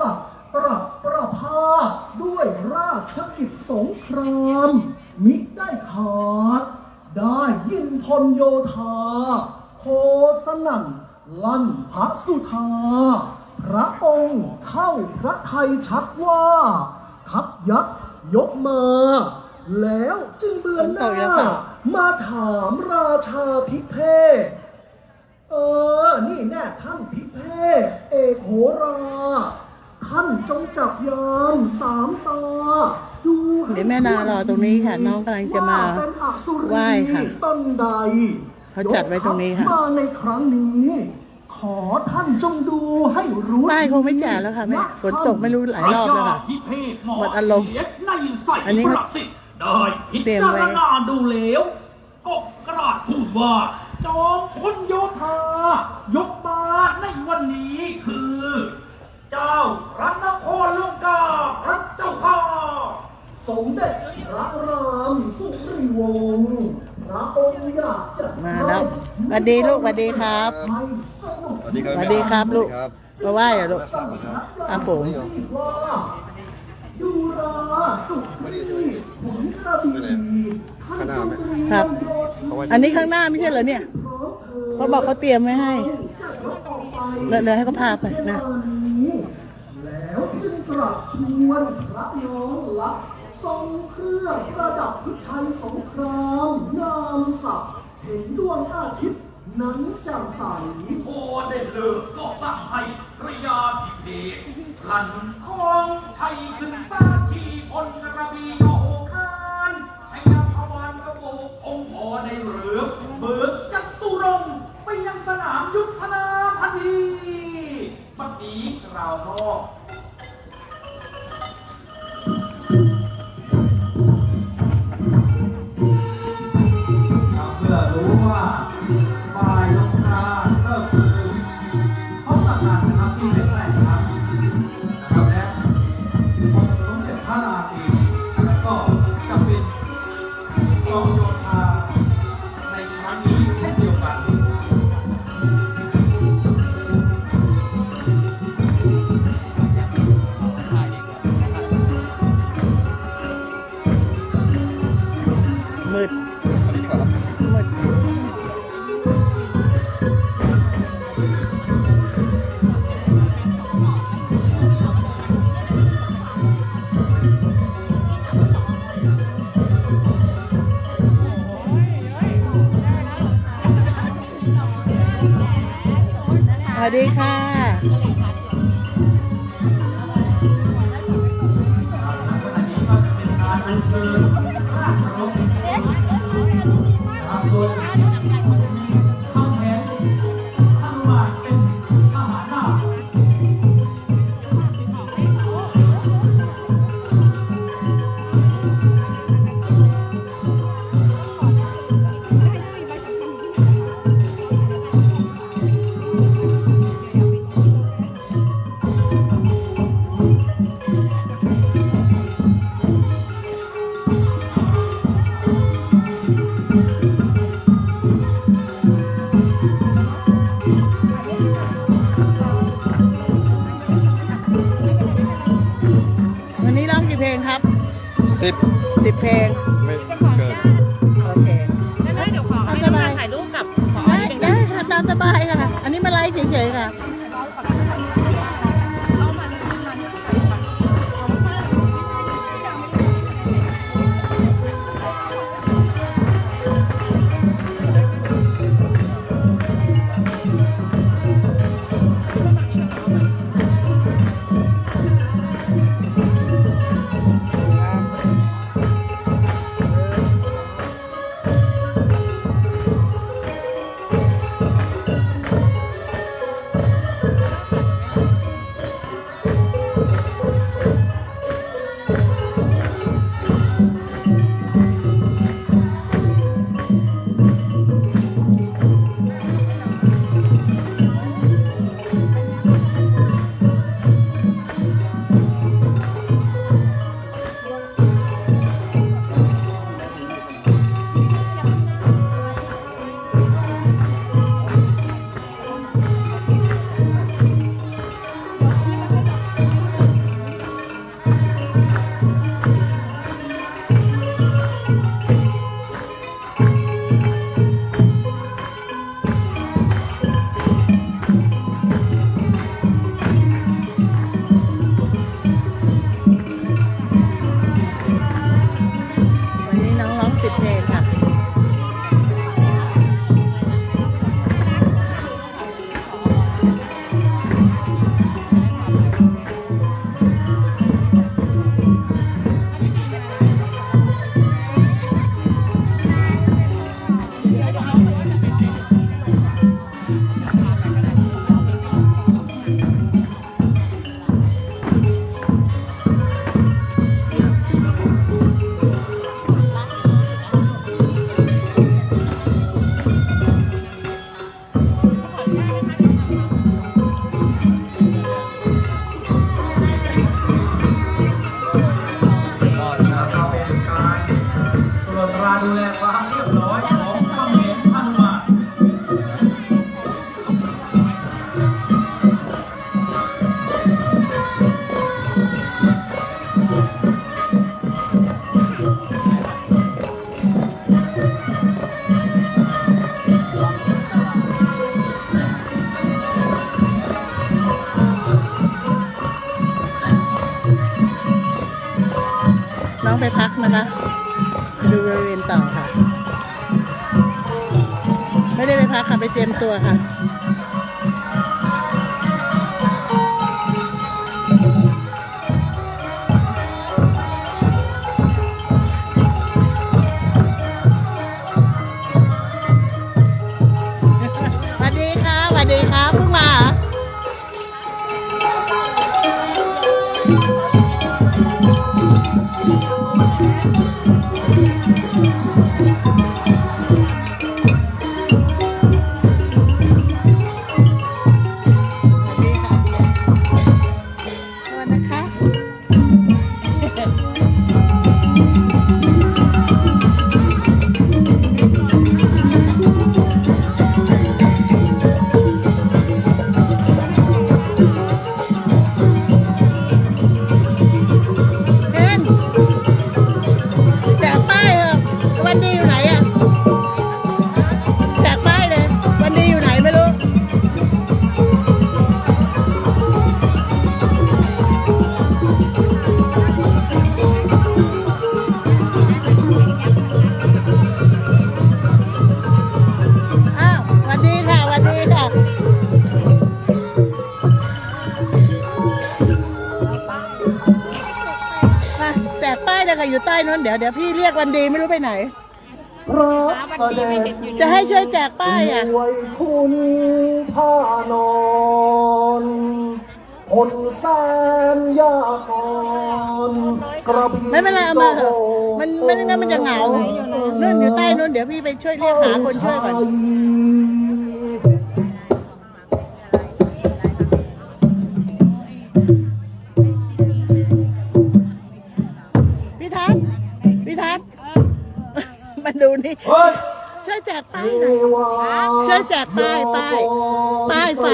ษัตริย์ปรับประพาสด้วยราชกิจสงคราม มิได้ขาด ได้ยินพลโยธาโพสนั่น ลั่นพระสุธา พระองค์เข้าพระไทยชัดว่าทัพยักษ์ยกมา แล้วจึงเบือนหฝนตกอีกแล้น้าวค่ะมาถามราชาพิเภกเออ นี่แน่ท่านพิเภกเอกโหรา ท่านจงจับยามสามตาดูให้เดี๋ยวแม่นารอตรงนี้ค่ะ น้องกำลังจะมาว่เป็นอสุรีไหว้ค่ะต้นใดเขาจัดไว้ตรงนี้ค่ะยกทัพมาในครั้งนี้ ขอท่านจงดูให้รู้ป้ายคงไม่แจกแล้วค่ะแม่ฝนตกไม่รู้หลายรอบแล้วค่ะพิเภกหมอหมดอารมณ์เสียในใส่อันนี้ประสิทธิ์ได้พิเตรียมจาไว้รณาดูแล้วก็กราดพูดว่าจอมพลโยธายกมาในวันนี้คือ เจ้ารัตนครลงกาพระเจ้าค่ะ สมเด็จพระรามสุริวงศ์พระองค์อยากจะ มาแล้วส วัสดีลูกสวัสดีครับให้สนุกสวัสดีครับสวัสดีครับลูกครับมาไหว้เหรอลูกครับผมดูราสุขีขุนกระบี่ท่านจงเตรียมครับโยธาอันนี้ข้างหน้าไม่ใช่เหรอเนี่ยพร้อมเถิดเขาบอกเขาเตรียมไว้ให้จะยกออกไปเลยเลยให้เขาพาไปนะแล้วจึงตรัสชวนพระน้องลักษณ์ทรงเครื่องประดับพิชัยสงครามนามศักดิ์เห็นดวงอาทิตย์ นั้นแจ่มใสพอได้เลิกก็สั่งให้พระยาพิเภกหลันคองชัยขึ้นสาทีพลกระบีก็โอคานชัยพวันกระโบกคงพอได้เรือเบิกจัตุรงค์ไปยังสนามยุทธนาทันทีบัดนี้กล่าวนอกเดีค่ะ สิบสิบเพลง ดูบริเวณต่อค่ะ ไม่ได้ไปพักค่ะ ไปเตรียมตัวค่ะ วันดีอยู่ไหนอะแจกป้ายเลย วันดีอยู่ไหนไม่รู้ อ้าวสวัสดีค่ะวัสดีค่ะ มาแจกป้ายเลยค่ะอยู่ใต้นู้นเดี๋ยวเดี๋ยวพี่เรียกวันดีไม่รู้ไปไหน พระเสด็จจะให้ช่วยแจกป้ายอะด้วยคุณผ้านอนพลแสนยากรกระบี่ไม่เป็นไรเอามาเถอะมันไม่งั้นมันจะเหงานู่นอยู่ใต้นู้นเดี๋ยวพี่ไปช่วยเรียกหาคนช่วยก่อน มาดูนี่ เฮ้ยช่วยแจกป้ายหน่อยช่วยแจกป้ายป้ายป้ายไฟ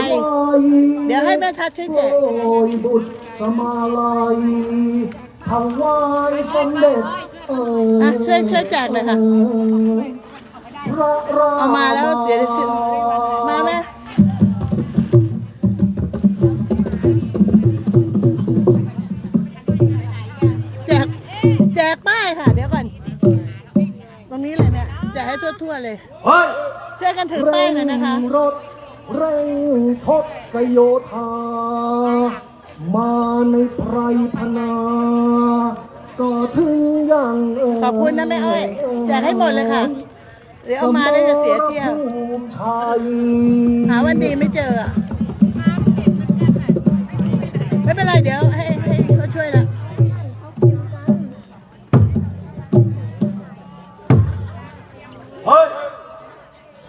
เดี๋ยวให้แม่ทัศน์ช่วยแจก โอ้ยบุตรสมาลัยถวายสมเด็จเอออะช่วยช่วยแจกเลยค่ะ พระรเอามาแล้วเดี๋ยวสิมาแม่แให้ทั่วๆเลย เฮ้ยช่วยกันถือป้ายหน่อยนะคะเร่งรถเร่งทศโยธา มาในไพรพนาก็ถึงยังเขอบคุณนะแม่อ้อยแจกให้หมดเลยค่ะ เดี๋ยวเอามาได้จะเสียเที่ยวสมรภูมิชัยหาวันดีไม่เจออะไม่เป็นไรเดี๋ยวให้ให้เขาช่วยละ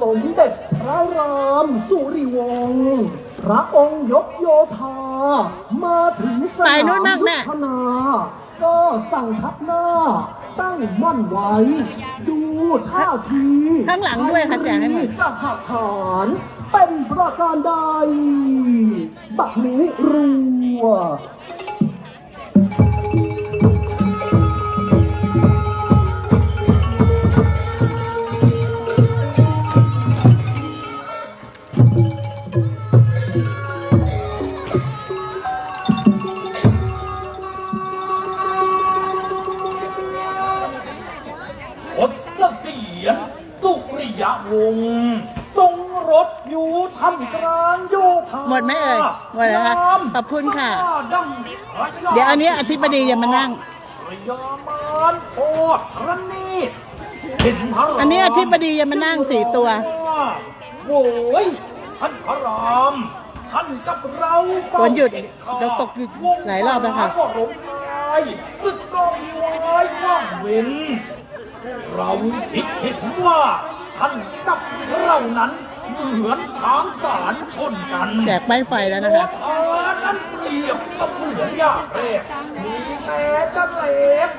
สมเด็จพระรามสุริวงศ์พระองค์ยกโยธา มาถึงสไปนามนู่นบ้างแม่ยุทธนา ก็สั่งทัพหน้า ตั้งมั่นไว้ ดูท่าทีข้างหลังด้วยค่ะแจกให้หน่อยจะหักหานเป็นประการใด บักนี้รัว อันนี้อธิบดีจะมานั่งพระยามานโอดระนีดเห็นพระรามอันนี้อธิบดีจะมานั่งสี่ตัว โว้ยท่านพระรามท่านกับเราเฝ้าฝนหยุดเด็ขาเดี๋ยวตกหยุดหลายรอบแล้วค่ะ ก็หลงตายศึกก็มีวายว่างเว้น เราคิดเห็นว่าท่านกับเรานั้น เหมือนช้างสารชนกันแจกป้ายไฟแล้วนะคะโอทานั้นเปรียบเสมือนยาแรกมีแต่จะเล็ก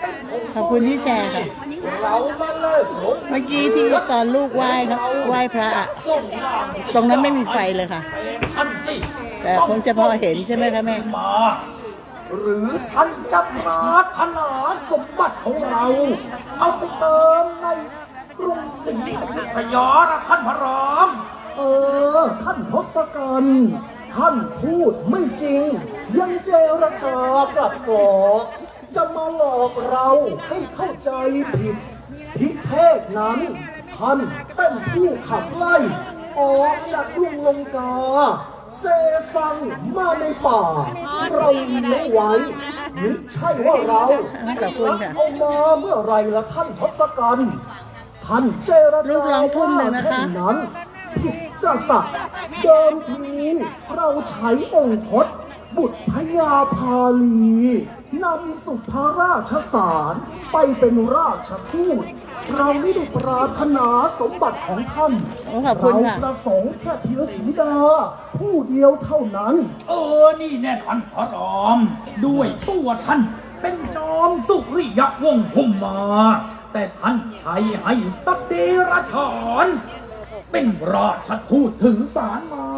เป็นผงขอบคุณที่แชร์ค่ะเรามาเลิกลบเมื่อกี้ที่ตอนลูกไหว้ครับไหว้พระอะส่งนางตรงนั้นไม่มีไฟเลยค่ะแต่ท่านสิแต่คงจะพอเห็นใช่ไหมคะแม่มาหรือท่านจะปรารถนาสมบัติของเรา เอาไปเติมใน กรุงศรีอยุธยานะท่านพระรามเออ ท่านทศกัณฐ์ท่านพูดไม่จริง ยังเจรจากลับกรอกจะมาหลอกเราให้เข้าใจผิด พิเทศนั้น ท่านเป็นผู้ขับไล่ ออกจากกรุงลงกา เซซังมาในป่า เราเลี้ยงไว้มิใช่ว่าเราขอบคุณค่ะเอามาเมื่อไรละท่านทศกัณฐ์ ท่านเจรลูจากร้องทุ่มหนึ่งนะคะ เช่นนั้นผิดกษัตริย์เดิมทีเราใช้องค์พจน์บุตรพญาพาลีนำสุภาราชสารไปเป็นราชทูตเราไม่ได้ปรารถนาสมบัติของท่านโอ้ขอบคุณเราค่ะ ประสงค์แค่เพียงสีดา ผู้เดียวเท่านั้น เออ นี่แน่นอนพระรามด้วยตัวท่านเป็นจอมสุริยวงศ์หุมมา แต่ท่านใช้ให้สัตว์เดรัจฉานเป็นราชทูตถึงสารมา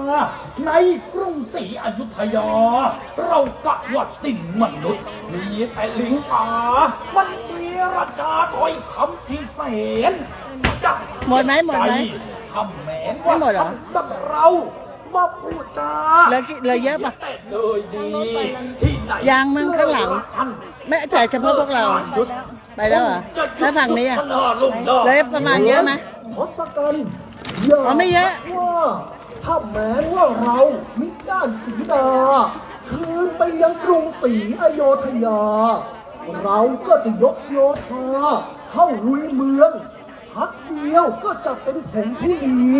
ในกรุงศรีอยุธยา เรากะว่าสิ่งมนุษย์ มีแต่ลิงป่า มันเจรจาถอยคำที่แสนจับหมดไหมหมดไหมทำแหมนว่าไม่หมดเหรอท่านกับเรามาพูดจาเหลือกี่เหลือเยอะปะแต่เลยดี ที่ไหนยังมั้งข้างหลังท่านไม่แต่เฉพาะพวกเรา ไปแล้วเหรอแล้วฝั่งนี้อะเหลยประมาณเยอะไหมทศกัณฐ์อย่าอ๋อไม่เยอะว่าถ้าแม้ว่าเรามิได้สีดา คืนไปยังกรุงศรีอโยธยา เราก็จะยกโยธาเข้าลุยเมืองพักเดียวก็จะเป็นผลที่ดี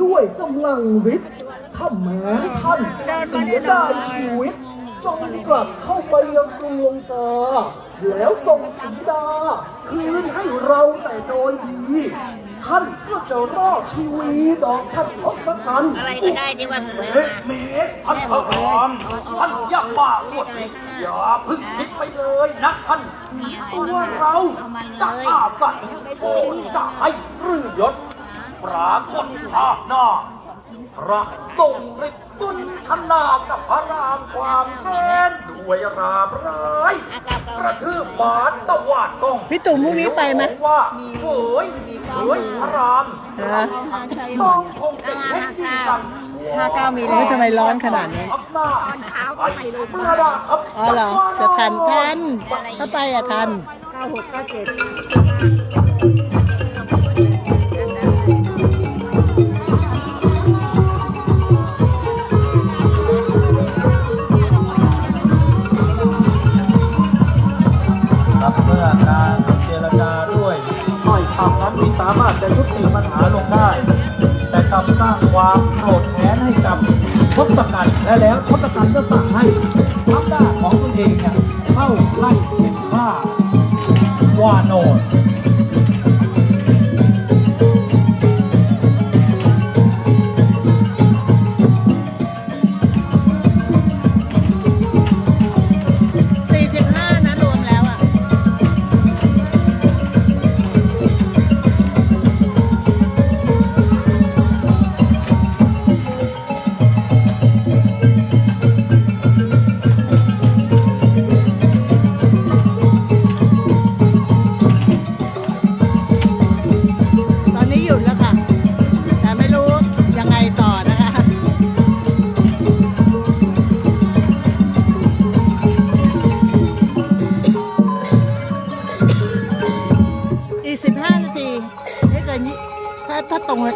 ด้วยกำลังฤทธิ์ถ้าแม้ท่านเสียดายชีวิตจงกลับเข้าไปยังกรุงลงกา แล้วส่งสีดา คืนให้เราแต่โดยดี ท่านก็จะรอดชีวิตดอกท่านทศกัณฐ์อะไรก็ได้ที่ว่าสวยเอ๊ะเมฆท่านพระรามท่านอย่าบ้าปวดอีกอย่าเพึ่งคิดไปเลยนะท่านตัวเราจะอาศัยโอ้จะให้รือยศปรากฏภาพหน้าพระทรงฤทธิ์สุนทนากับพระรามความแค้นด้ วยราบร้ายกระทืบบาทตะวาดต้องพี่ตุ่มพรุ่งนี้ไปไหมว่าเฮ้ยเฮ้ยพระรามเหรอต้องคงจะเห็นดีกันห้าเก้ามีเฮ้ยทำไมร้อนขนาดนี้ทับหน้าไปประดาครับอ๋อเหรอจะทันทันถ้าไปอะทันเก้าหกเก้าเจ็ด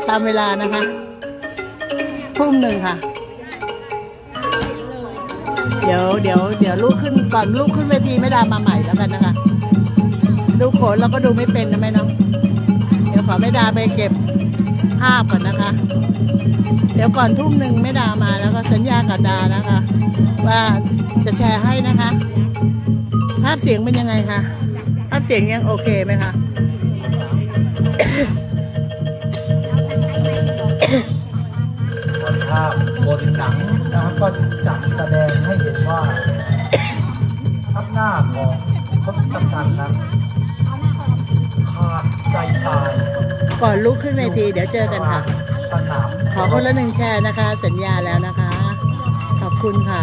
ตามเวลานะคะทุ่มหนึ่งค่ะ เดี๋ยวเดี๋ยวเดี๋ยวลูกขึ้นก่อนลูกขึ้นเวทีไม่ด้มาใหม่แล้วกันนะคะ ดูโขนเราก็ดูไม่เป็นนะแม่เนาะเดี๋ยวขอไม่ดาไปเก็บภาพก่อนนะคะ เดี๋ยวก่อนทุ่มหนึ่งไม่ดามาแล้วก็สัญญากับดานะคะ ว่าจะแชร์ให้นะคะ ภาพเสียงเป็นยังไงคะภาพเสียงยังโอเคไหมคะ ภาพบนหนังนะครับก็จัดแสดงให้เห็นว่าทัพหน้าของทศกัณฐ์นั้นขาดใจตายก่อนลุกขึ้นเวทีเดี๋ยวเจอกันค่ะ สนาม ขอคนละหนึ่งแชร์นะคะ สัญญาแล้วนะคะ ขอบคุณค่ะ